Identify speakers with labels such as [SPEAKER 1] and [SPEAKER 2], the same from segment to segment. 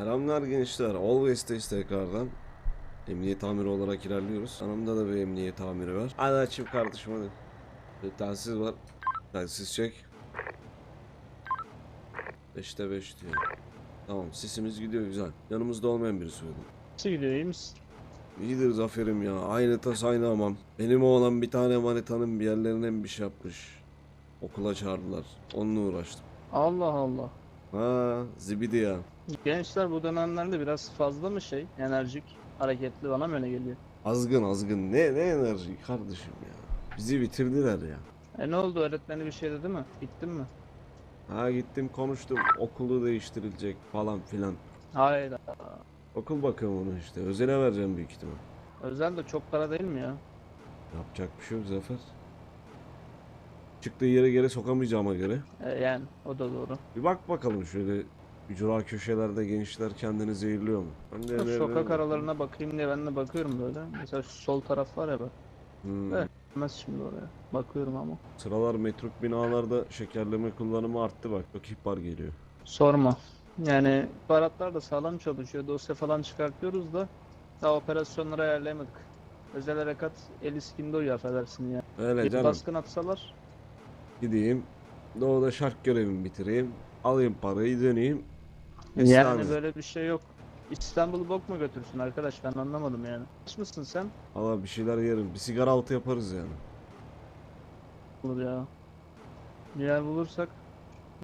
[SPEAKER 1] Selamlar gençler. Always'teyiz tekrardan. Emniyet amiri olarak ilerliyoruz. Yanımda da bir emniyet amiri var. Hadi açayım kardeşim hadi. Bir telsiz var. Telsiz çek. 5'te 5 diyor. Tamam sesimiz gidiyor güzel. Yanımızda olmayan biri söyledi.
[SPEAKER 2] Nasıl gidiyor iyi misin?
[SPEAKER 1] İyidir zaferim ya. Aynı tas aynı hamam. Benim oğlan bir tane manitanın bir yerlerine bir şey yapmış. Okula çağırdılar. Onunla uğraştım.
[SPEAKER 2] Allah Allah.
[SPEAKER 1] Ha zibidi ya.
[SPEAKER 2] Gençler bu dönemlerde biraz fazla mı şey enerjik, hareketli bana mı öyle geliyor?
[SPEAKER 1] Azgın azgın. Ne ne enerji kardeşim ya. Bizi bitirdiler ya.
[SPEAKER 2] E ne oldu öğretmeni bir şey dedi mi? Gittin mi?
[SPEAKER 1] Ha gittim konuştum. Okulu değiştirilecek falan filan.
[SPEAKER 2] Hayda.
[SPEAKER 1] Okul bakıyorum onu işte. Özele vereceğim büyük ihtimal.
[SPEAKER 2] Özel de çok para değil mi ya?
[SPEAKER 1] Yapacak bir şey yok Zafer. Çıktığı yere geri sokamayacağıma göre.
[SPEAKER 2] E, yani o da doğru.
[SPEAKER 1] Bir bak bakalım şöyle ücra köşelerde gençler kendini zehirliyor mu? Ben de öneririm.
[SPEAKER 2] Sokak aralarına bakayım diye ben de bakıyorum böyle. Mesela şu sol taraf var ya bak.
[SPEAKER 1] Hmm.
[SPEAKER 2] Evet. Şimdi oraya. Bakıyorum ama.
[SPEAKER 1] Sıralar metruk binalarda şekerleme kullanımı arttı bak. Çok ihbar geliyor.
[SPEAKER 2] Sorma. Yani baharatlar da sağlam çalışıyor. Dosya falan çıkartıyoruz da daha operasyonları ayarlayamadık. Özel harekat el iskinde uyuyor affedersin ya.
[SPEAKER 1] Öyle
[SPEAKER 2] Bir
[SPEAKER 1] canım.
[SPEAKER 2] baskın atsalar
[SPEAKER 1] Gideyim. Doğuda şark görevimi bitireyim. Alayım parayı döneyim.
[SPEAKER 2] Yani böyle bir şey yok. İstanbul'u bok mu götürsün arkadaş ben anlamadım yani. Aç mısın sen?
[SPEAKER 1] Valla bir şeyler yerim. Bir sigara altı yaparız yani.
[SPEAKER 2] Olur ya. Bir yer bulursak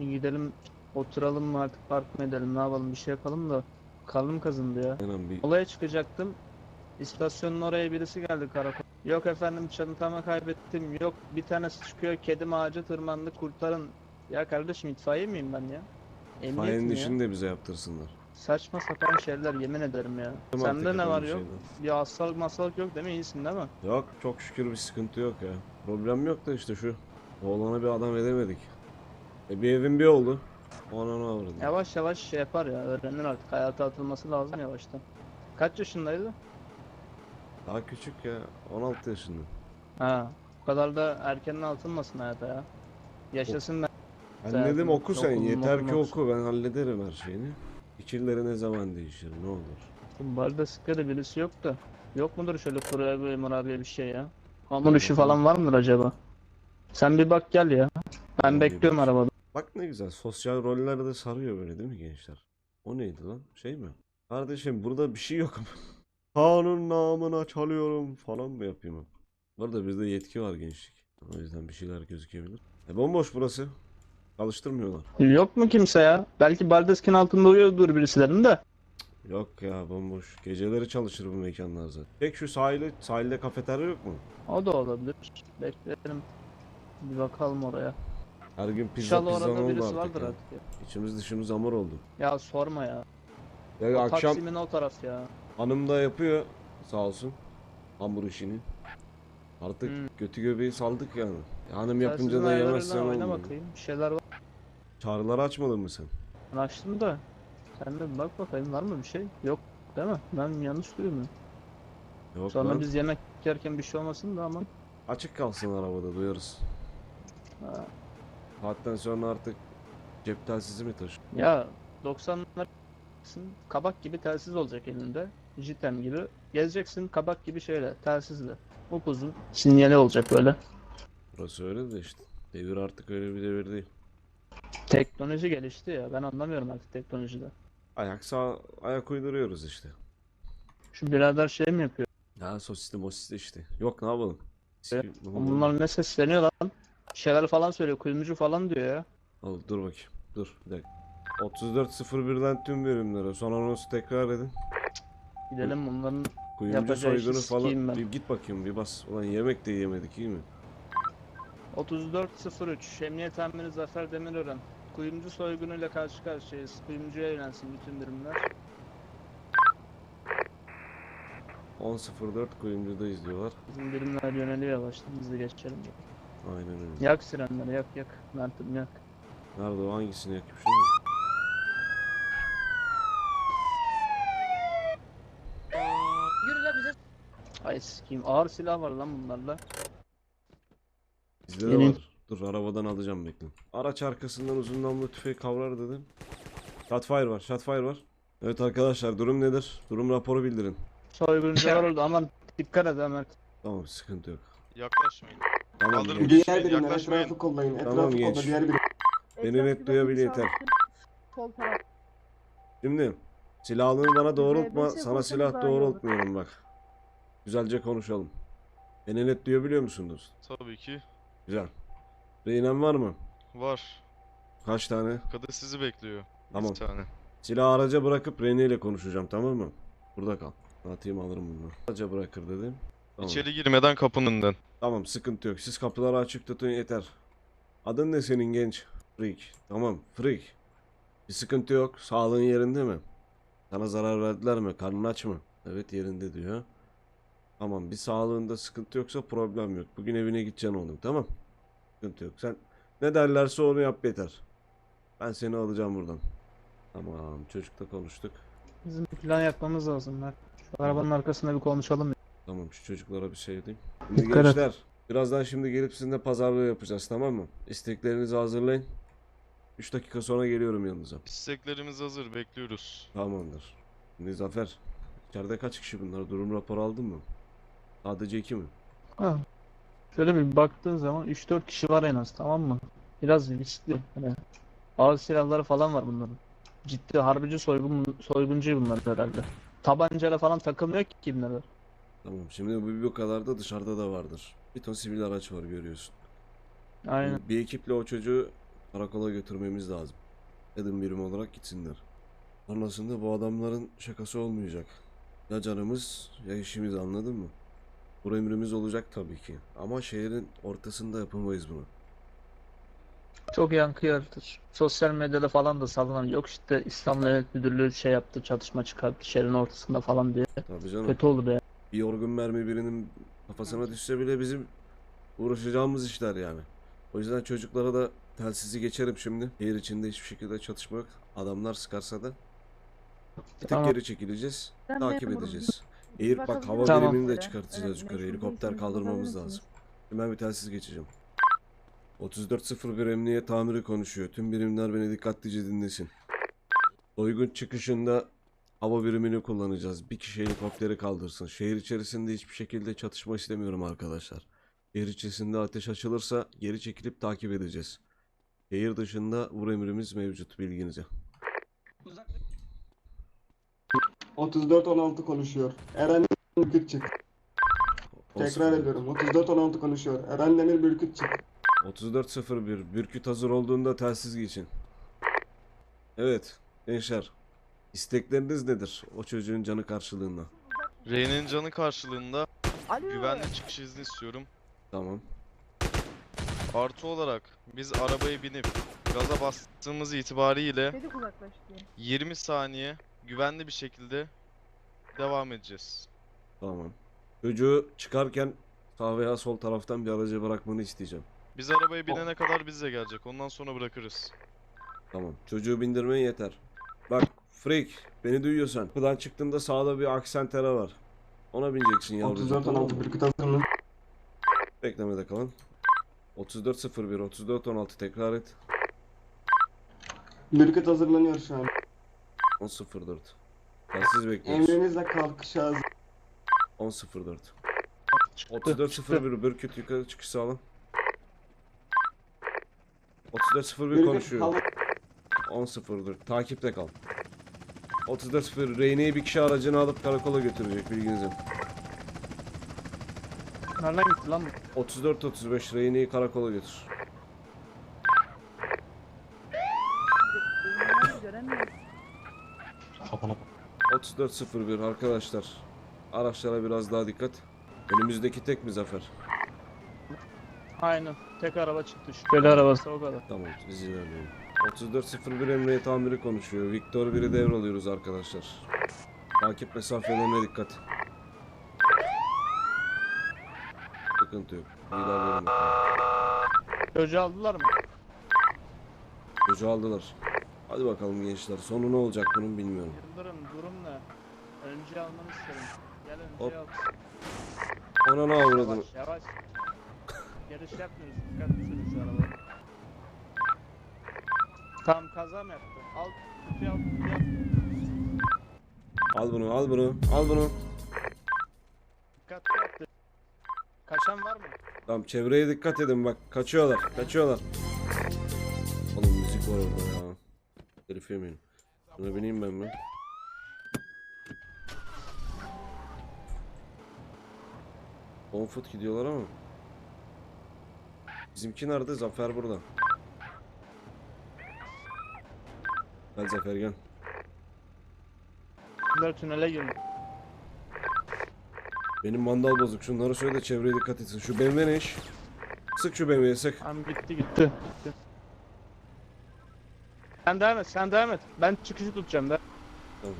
[SPEAKER 2] bir gidelim oturalım mı artık park mı edelim ne yapalım bir şey yapalım da karnım kazındı ya.
[SPEAKER 1] Aynen bir
[SPEAKER 2] Olaya çıkacaktım. İstasyonun oraya birisi geldi karakol. Yok efendim çantamı kaybettim. Yok bir tanesi çıkıyor kedim ağaca tırmandı kurtarın. Ya kardeşim itfaiye miyim ben ya? Emniyet
[SPEAKER 1] fayenin
[SPEAKER 2] mi ya?
[SPEAKER 1] işini de bize yaptırsınlar.
[SPEAKER 2] Saçma sapan şeyler yemin ederim ya.
[SPEAKER 1] Mi
[SPEAKER 2] Sende ne var yok?
[SPEAKER 1] şeyler?
[SPEAKER 2] Bir hastalık masalık yok değil mi? İyisin değil mi?
[SPEAKER 1] Yok çok şükür bir sıkıntı yok ya. Problem yok da işte şu. Oğlana bir adam edemedik. E bir evin bir oldu. Ona ne avradı?
[SPEAKER 2] Yavaş yavaş şey yapar ya. Öğrenir artık. Hayata atılması lazım yavaştan. Kaç yaşındaydı?
[SPEAKER 1] Daha küçük ya. 16 yaşında.
[SPEAKER 2] Ha. Bu kadar da erkenden atılmasın hayata ya. Yaşasın ben.
[SPEAKER 1] Ben
[SPEAKER 2] Sen
[SPEAKER 1] dedim oku sen.
[SPEAKER 2] okulun
[SPEAKER 1] Yeter ki oku. Ben hallederim her şeyini. Fikirleri ne zaman değişir ne olur.
[SPEAKER 2] Barda sıkıda birisi yok da. Yok mudur şöyle kurabiye murabiye bir şey ya? Hamur işi falan var mıdır acaba? Sen bir bak gel ya. Ben
[SPEAKER 1] bir
[SPEAKER 2] bekliyorum
[SPEAKER 1] bak.
[SPEAKER 2] arabada.
[SPEAKER 1] Bak ne güzel. Sosyal roller de sarıyor böyle değil mi gençler? O neydi lan? Şey mi? Kardeşim burada bir şey yok ama. Kanun namına çalıyorum falan mı yapayım? Bu arada bizde yetki var gençlik. O yüzden bir şeyler gözükebilir. E bomboş burası. Çalıştırmıyorlar.
[SPEAKER 2] Yok mu kimse ya? Belki baldeskin altında uyuyordur birisilerin de.
[SPEAKER 1] Yok ya bomboş. Geceleri çalışır bu mekanlar zaten. Tek şu sahile, sahilde kafeterya yok mu?
[SPEAKER 2] O da olabilir. Bekleyelim. Bir bakalım oraya.
[SPEAKER 1] Her gün pizza
[SPEAKER 2] İnşallah
[SPEAKER 1] pizza
[SPEAKER 2] orada
[SPEAKER 1] oldu
[SPEAKER 2] birisi
[SPEAKER 1] artık
[SPEAKER 2] vardır
[SPEAKER 1] ya.
[SPEAKER 2] artık ya.
[SPEAKER 1] İçimiz dışımız hamur oldu.
[SPEAKER 2] Ya sorma ya.
[SPEAKER 1] Ya
[SPEAKER 2] O
[SPEAKER 1] akşam
[SPEAKER 2] Taksim'in o taraf ya.
[SPEAKER 1] Hanım da yapıyor sağ olsun. Hamur işini. Artık
[SPEAKER 2] Hmm.
[SPEAKER 1] götü göbeği saldık yani. Ya hanım yapınca da yemezsen
[SPEAKER 2] oyna
[SPEAKER 1] olmuyor.
[SPEAKER 2] bakayım. Bir şeyler var.
[SPEAKER 1] Çağrıları açmadın mı sen?
[SPEAKER 2] Ben açtım da. Sen de bir bak bakayım var mı bir şey? Yok değil mi? Ben yanlış duyuyorum.
[SPEAKER 1] Yok
[SPEAKER 2] Sonra
[SPEAKER 1] lan.
[SPEAKER 2] biz yemek yerken bir şey olmasın da ama.
[SPEAKER 1] Açık kalsın arabada duyarız.
[SPEAKER 2] Ha.
[SPEAKER 1] Saatten sonra artık cep telsizi mi taşı?
[SPEAKER 2] Ya 90'lar kabak gibi telsiz olacak elinde. Jitem gibi. Gezeceksin kabak gibi şeyle telsizle. Upuzun sinyali olacak böyle.
[SPEAKER 1] Burası öyle de işte. Devir artık öyle bir devir değil.
[SPEAKER 2] Teknoloji gelişti ya. Ben anlamıyorum artık teknolojide.
[SPEAKER 1] Ayak sağ ayak uyduruyoruz işte.
[SPEAKER 2] Şu birader şey mi yapıyor?
[SPEAKER 1] Ya sosisli mosisli işte. Yok ne yapalım? Oluyor?
[SPEAKER 2] Bunlar ne sesleniyor lan? Şeyler falan söylüyor. Kuyumcu falan diyor ya.
[SPEAKER 1] Al dur bakayım. Dur bir dakika. 34.01'den tüm bölümlere son anonsu tekrar edin.
[SPEAKER 2] Gidelim bunların
[SPEAKER 1] Kuyumcu
[SPEAKER 2] Yapacağı işi
[SPEAKER 1] soygunu
[SPEAKER 2] sikeyim
[SPEAKER 1] falan.
[SPEAKER 2] ben.
[SPEAKER 1] Bir git bakayım bir bas. Ulan yemek de yemedik iyi mi?
[SPEAKER 2] 3403 Emniyet Amiri Zafer Demirören. Kuyumcu soygunuyla karşı karşıyayız. Kuyumcuya yönelsin bütün birimler.
[SPEAKER 1] 10.04 kuyumcudayız diyorlar.
[SPEAKER 2] Bizim birimler yöneliyor yavaştan. Biz de geçelim.
[SPEAKER 1] Aynen öyle.
[SPEAKER 2] Yak sirenleri yak yak. Mert'im yak.
[SPEAKER 1] Nerede o hangisini yakayım şunu mu?
[SPEAKER 3] Yürü lan bize.
[SPEAKER 2] Ay sikeyim. Ağır silah var lan bunlarla.
[SPEAKER 1] Bizde de
[SPEAKER 2] Benim-
[SPEAKER 1] var. Dur arabadan alacağım bekle. Araç arkasından uzun namlu tüfeği kavrar dedim. Shotfire var, shotfire var. Evet arkadaşlar durum nedir? Durum raporu bildirin.
[SPEAKER 2] Soyguncular oldu aman dikkat et Ömer.
[SPEAKER 1] Tamam sıkıntı yok.
[SPEAKER 4] Yaklaşmayın.
[SPEAKER 1] Tamam.
[SPEAKER 4] Kaldırın
[SPEAKER 1] genç.
[SPEAKER 4] bir-
[SPEAKER 5] Diğer birimler
[SPEAKER 4] Yaklaşmayın.
[SPEAKER 5] etrafı kollayın. Etrafı
[SPEAKER 1] Tamam,
[SPEAKER 5] kolla
[SPEAKER 1] genç.
[SPEAKER 5] diğer birim.
[SPEAKER 1] Beni net duyabilir yeter.
[SPEAKER 3] Sol taraf.
[SPEAKER 1] Şimdi silahını bana doğrultma.
[SPEAKER 3] beşe
[SPEAKER 1] Sana silah
[SPEAKER 3] daha iyi olur.
[SPEAKER 1] doğrultmuyorum bak. Güzelce konuşalım. Beni net duyabiliyor musunuz?
[SPEAKER 4] Tabii ki.
[SPEAKER 1] Güzel. Reynen var mı?
[SPEAKER 4] Var.
[SPEAKER 1] Kaç tane?
[SPEAKER 4] Kadı sizi bekliyor.
[SPEAKER 1] Tamam.
[SPEAKER 4] Bir tane.
[SPEAKER 1] Silahı araca bırakıp Rene ile konuşacağım tamam mı? Burada kal. Atayım alırım bunu. Araca bırakır dedim. Tamam.
[SPEAKER 4] İçeri girmeden kapının önünden.
[SPEAKER 1] Tamam sıkıntı yok. Siz kapıları açık tutun yeter. Adın ne senin genç? Freak. Tamam Freak. Bir sıkıntı yok. Sağlığın yerinde mi? Sana zarar verdiler mi? Karnın aç mı? Evet yerinde diyor. Tamam bir sağlığında sıkıntı yoksa problem yok. Bugün evine gideceksin oğlum tamam. Sıkıntı yok. Sen ne derlerse onu yap yeter. Ben seni alacağım buradan. Tamam çocukla konuştuk.
[SPEAKER 2] Bizim bir plan yapmamız lazım Mert. Şu arabanın arkasında bir konuşalım.
[SPEAKER 1] Tamam şu çocuklara bir şey diyeyim. Şimdi
[SPEAKER 2] Dikkat et.
[SPEAKER 1] gençler birazdan şimdi gelip sizinle pazarlığı yapacağız tamam mı? İsteklerinizi hazırlayın. 3 dakika sonra geliyorum yanınıza.
[SPEAKER 4] İsteklerimiz hazır. Bekliyoruz.
[SPEAKER 1] Tamamdır. Şimdi Zafer. İçeride kaç kişi bunlar? Durum raporu aldın mı? Sadece 2 mi?
[SPEAKER 2] Ha. Şöyle bir baktığın zaman 3-4 kişi var en az tamam mı? Biraz riskli. Hani ağır silahları falan var bunların. Ciddi harbici soygun soyguncu bunlar herhalde. Tabancayla falan takılmıyor ki bunlar.
[SPEAKER 1] Tamam. Şimdi bu bu kadar da dışarıda da vardır. Bir ton sivil araç var görüyorsun.
[SPEAKER 2] Aynen.
[SPEAKER 1] Bir ekiple o çocuğu karakola götürmemiz lazım. Edim birim olarak gitsinler. Sonrasında bu adamların şakası olmayacak. Ya canımız ya işimiz anladın mı? Bu emrimiz olacak tabii ki. Ama şehrin ortasında yapamayız bunu.
[SPEAKER 2] Çok yankı yaratır. Sosyal medyada falan da salınan yok işte İslam Devlet Müdürlüğü şey yaptı çatışma çıkarttı şehrin ortasında falan diye.
[SPEAKER 1] Tabii canım.
[SPEAKER 2] Kötü olur ya.
[SPEAKER 1] Bir yorgun mermi birinin kafasına düşse bile bizim uğraşacağımız işler yani. O yüzden çocuklara da telsizi geçerim şimdi. Şehir içinde hiçbir şekilde çatışma yok. Adamlar sıkarsa da bir tek
[SPEAKER 2] Tamam.
[SPEAKER 1] geri çekileceğiz.
[SPEAKER 3] Ben
[SPEAKER 1] Takip
[SPEAKER 3] memurum.
[SPEAKER 1] edeceğiz. Eğer bak hava?
[SPEAKER 2] Tamam.
[SPEAKER 1] birimini de çıkartacağız yukarı. Helikopter kaldırmamız lazım. Hemen bir telsiz geçeceğim. 3401 Emniyet Tamiri konuşuyor. Tüm birimler beni dikkatlice dinlesin. Soygun çıkışında hava birimini kullanacağız. Bir kişi helikopteri kaldırsın. Şehir içerisinde hiçbir şekilde çatışma istemiyorum arkadaşlar. Şehir içerisinde ateş açılırsa geri çekilip takip edeceğiz. Şehir dışında vur emrimiz mevcut bilginize.
[SPEAKER 5] 34-16 konuşuyor. Eren Bürküt çık. Tekrar ediyorum. 34-16 konuşuyor. Eren Demir Bürküt çık.
[SPEAKER 1] 3401 Bürküt hazır olduğunda telsiz geçin. Evet gençler. istekleriniz nedir o çocuğun canı karşılığında?
[SPEAKER 4] Rey'nin canı karşılığında
[SPEAKER 3] Alo.
[SPEAKER 4] güvenli çıkış izni istiyorum.
[SPEAKER 1] Tamam.
[SPEAKER 4] Artı olarak biz arabaya binip gaza bastığımız itibariyle
[SPEAKER 3] Çocuk uzaklaştı.
[SPEAKER 4] 20 saniye güvenli bir şekilde devam edeceğiz.
[SPEAKER 1] Tamam. Çocuğu çıkarken sağ veya sol taraftan bir araca bırakmanı isteyeceğim.
[SPEAKER 4] Biz arabaya binene kadar bizle gelecek. Ondan sonra bırakırız.
[SPEAKER 1] Tamam. Çocuğu bindirmen yeter. Bak Freak beni duyuyorsan. Kapıdan çıktığında sağda bir aksentera var. Ona bineceksin tamam
[SPEAKER 5] 34-16
[SPEAKER 1] mı?
[SPEAKER 5] Bürküt hazır mı?
[SPEAKER 1] Beklemede kalın. 3401 3416 tekrar et.
[SPEAKER 5] Bürküt hazırlanıyor şu an.
[SPEAKER 1] 1004. Telsiz bekliyoruz.
[SPEAKER 5] Emrinizle kalkış hazır.
[SPEAKER 1] 10.04
[SPEAKER 2] Çıktı,
[SPEAKER 1] 34.01 Bürküt yukarı çıkış sağlam 34.01
[SPEAKER 5] Bürküt
[SPEAKER 1] konuşuyor
[SPEAKER 5] kalk.
[SPEAKER 1] 10.04 takipte kal 34.01 Reyne'yi bir kişi aracını alıp karakola götürecek bilginize
[SPEAKER 2] Nereden gitti lan bu?
[SPEAKER 1] 34.35 Reyne'yi karakola götür
[SPEAKER 3] Benim göremiyorum.
[SPEAKER 1] 34.01 arkadaşlar Araçlara biraz daha dikkat Önümüzdeki tek mi Zafer?
[SPEAKER 2] Aynen. Tek araba çıktı. Şüpheli arabası o kadar.
[SPEAKER 1] Tamam biz ilerleyelim 34.01 Emniyet Amiri konuşuyor Victor 1'i devralıyoruz arkadaşlar Takip mesafelerine dikkat Sıkıntı yok İlerleyelim
[SPEAKER 2] Çocuğu aldılar mı?
[SPEAKER 1] Çocuğu aldılar Hadi bakalım gençler sonu ne olacak bunun bilmiyorum?
[SPEAKER 2] Önce almanı isterim. Gel önce
[SPEAKER 1] Hop.
[SPEAKER 2] al.
[SPEAKER 1] Ona ne avradını
[SPEAKER 2] Yavaş yavaş. Yarış yapmıyoruz. Dikkatli sürün şu arabayı. Tamam kaza mı yaptı? Al kutuyu al kutuyu al.
[SPEAKER 1] Al bunu al bunu al bunu.
[SPEAKER 2] Dikkat et. Kaçan var mı?
[SPEAKER 1] Tamam çevreye dikkat edin bak kaçıyorlar kaçıyorlar. Oğlum müzik var orada ya. Herif yemeyin. Buna bineyim ben mi? On foot gidiyorlar ama. Bizimki nerede? Zafer burada. Gel Zafer gel.
[SPEAKER 2] Bunlar tünele girdi.
[SPEAKER 1] Benim mandal bozuk. Şunları söyle de çevreye dikkat etsin. Şu BMW ne iş? Sık şu BMW'ye sık.
[SPEAKER 2] Tamam gitti gitti. gitti. Sen devam et sen devam et. Ben çıkışı tutacağım da.
[SPEAKER 1] Tamam.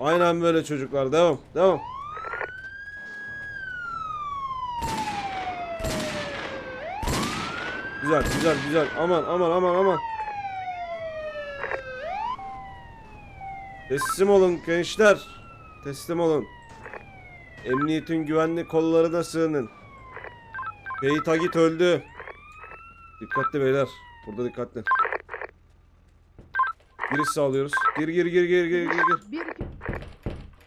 [SPEAKER 1] Aynen böyle çocuklar. Devam. Devam. Güzel, güzel, güzel. Aman, aman, aman, aman. Teslim olun gençler. Teslim olun. Emniyetin güvenli kollarına sığının. Bey Tagit öldü. Dikkatli beyler. Burada dikkatli. Giriş sağlıyoruz. Gir gir gir gir gir gir gir.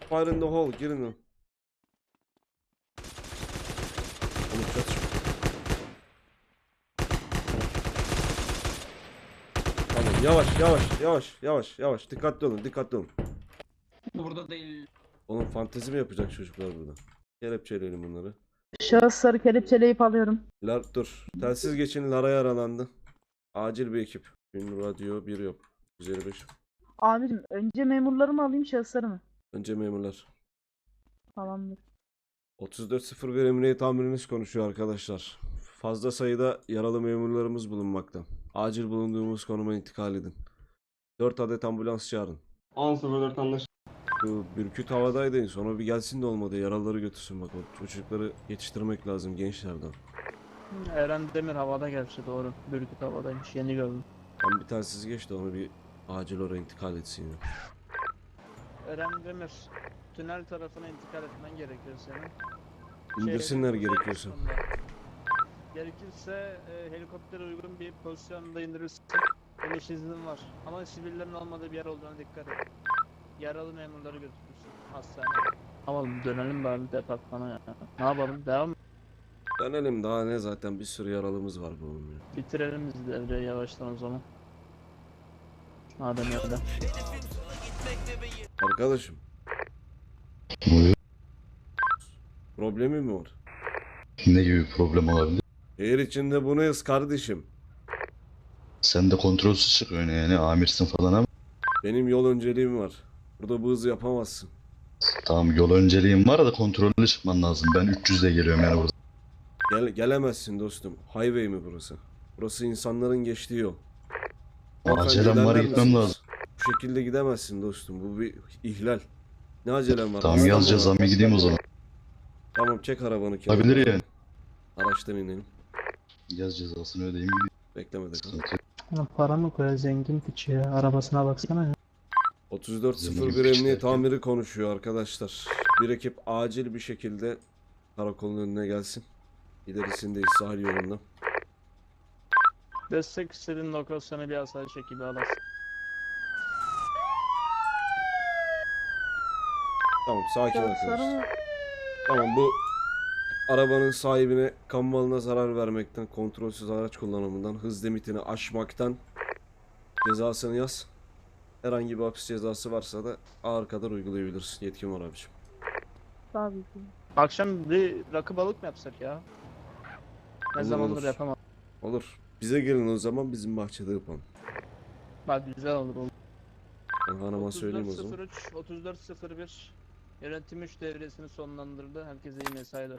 [SPEAKER 1] Fire in the hole. Girin lan. Oğlum çatış. Tamam yavaş yavaş yavaş yavaş yavaş. Dikkatli olun dikkatli olun.
[SPEAKER 6] Burada değil.
[SPEAKER 1] Oğlum fantezi mi yapacak çocuklar burada? Kelepçeleyelim bunları.
[SPEAKER 3] şahısları kelepçeleyip alıyorum.
[SPEAKER 1] Lar dur. Telsiz geçin Lara yaralandı. Acil bir ekip. Gün radyo bir yok. 155.
[SPEAKER 3] Amirim önce memurları mı alayım şahısları mı?
[SPEAKER 1] Önce memurlar.
[SPEAKER 3] Tamamdır.
[SPEAKER 1] 3401 Emniyet Amiriniz konuşuyor arkadaşlar. Fazla sayıda yaralı memurlarımız bulunmakta. Acil bulunduğumuz konuma intikal edin. 4 adet ambulans çağırın.
[SPEAKER 5] 10.04 anlaşıldı.
[SPEAKER 1] Bu Bürküt havadaydı. Sonra bir gelsin de olmadı. Yaralıları götürsün bak. O çocukları yetiştirmek lazım gençlerden.
[SPEAKER 2] Eren Demir havada gerçi doğru. Bürküt havadaymış yeni gördüm.
[SPEAKER 1] Ben bir telsiz geçti onu bir acil oraya intikal etsin ya.
[SPEAKER 2] Eren Demir tünel tarafına intikal etmen gerekiyor senin.
[SPEAKER 1] İndirsinler
[SPEAKER 2] Şehrin
[SPEAKER 1] gerekiyorsa.
[SPEAKER 2] Gerekirse e, helikoptere uygun bir pozisyonda indirirsin. Dönüş iznin var. Ama sivillerin olmadığı bir yer olduğuna dikkat et. Yaralı memurları götürürsün hastaneye. Tamam dönelim bari departmana ya. Ne yapalım devam mı?
[SPEAKER 1] Dönelim daha ne zaten bir sürü yaralımız var bu oğlum ya.
[SPEAKER 2] Bitirelim biz devreyi yavaştan o zaman. Madem öyle.
[SPEAKER 1] Arkadaşım. Problemi mi var?
[SPEAKER 7] Ne gibi bir problem olabilir?
[SPEAKER 1] Şehir içinde bunu yaz kardeşim.
[SPEAKER 7] Sen de kontrolsüz çıkıyorsun yani amirsin falan ama
[SPEAKER 1] Benim yol önceliğim var. Burada bu hızı yapamazsın.
[SPEAKER 7] tamam yol önceliğin var da kontrollü çıkman lazım. Ben 300'de geliyorum yani burada.
[SPEAKER 1] Gel gelemezsin dostum. Highway mi burası? Burası insanların geçtiği yol.
[SPEAKER 7] Acelem var gitmem lazım.
[SPEAKER 1] Bu şekilde gidemezsin dostum. Bu bir ihlal. Ne acelem var?
[SPEAKER 7] Tamam
[SPEAKER 1] Hasta
[SPEAKER 7] yaz
[SPEAKER 1] mı var?
[SPEAKER 7] cezamı gideyim o zaman.
[SPEAKER 1] Tamam çek arabanı kenara.
[SPEAKER 7] Olabilir yani.
[SPEAKER 1] Araçtan inelim.
[SPEAKER 7] Yaz cezasını ödeyeyim gideyim.
[SPEAKER 1] Beklemede kal.
[SPEAKER 7] Sıkıntı yok.
[SPEAKER 2] Para mı koyar zengin piçi ya arabasına baksana ya.
[SPEAKER 1] 3401 Emniyet Amiri konuşuyor arkadaşlar. Bir ekip acil bir şekilde karakolun önüne gelsin. İlerisindeyiz sahil yolunda.
[SPEAKER 2] Destek istediğin lokasyonu bir asayiş ekibi alasın.
[SPEAKER 1] Tamam sakin
[SPEAKER 3] mı?
[SPEAKER 1] Tamam bu arabanın sahibine kamu malına zarar vermekten, kontrolsüz araç kullanımından, hız limitini aşmaktan cezasını yaz. Herhangi bir hapis cezası varsa da ağır kadar uygulayabilirsin. Yetkin var abiciğim.
[SPEAKER 3] Tabii ki.
[SPEAKER 2] Akşam bir rakı balık mı yapsak ya? Ne
[SPEAKER 1] Olur,
[SPEAKER 2] zamandır
[SPEAKER 1] olur.
[SPEAKER 2] yapamam.
[SPEAKER 1] Olur. Bize gelin o zaman bizim bahçede yapalım.
[SPEAKER 2] Bak güzel olur olur.
[SPEAKER 1] Ben hanıma söyleyeyim o zaman.
[SPEAKER 2] 3403 3401 Yönetim 3 devresini sonlandırdı. Herkese iyi mesailer.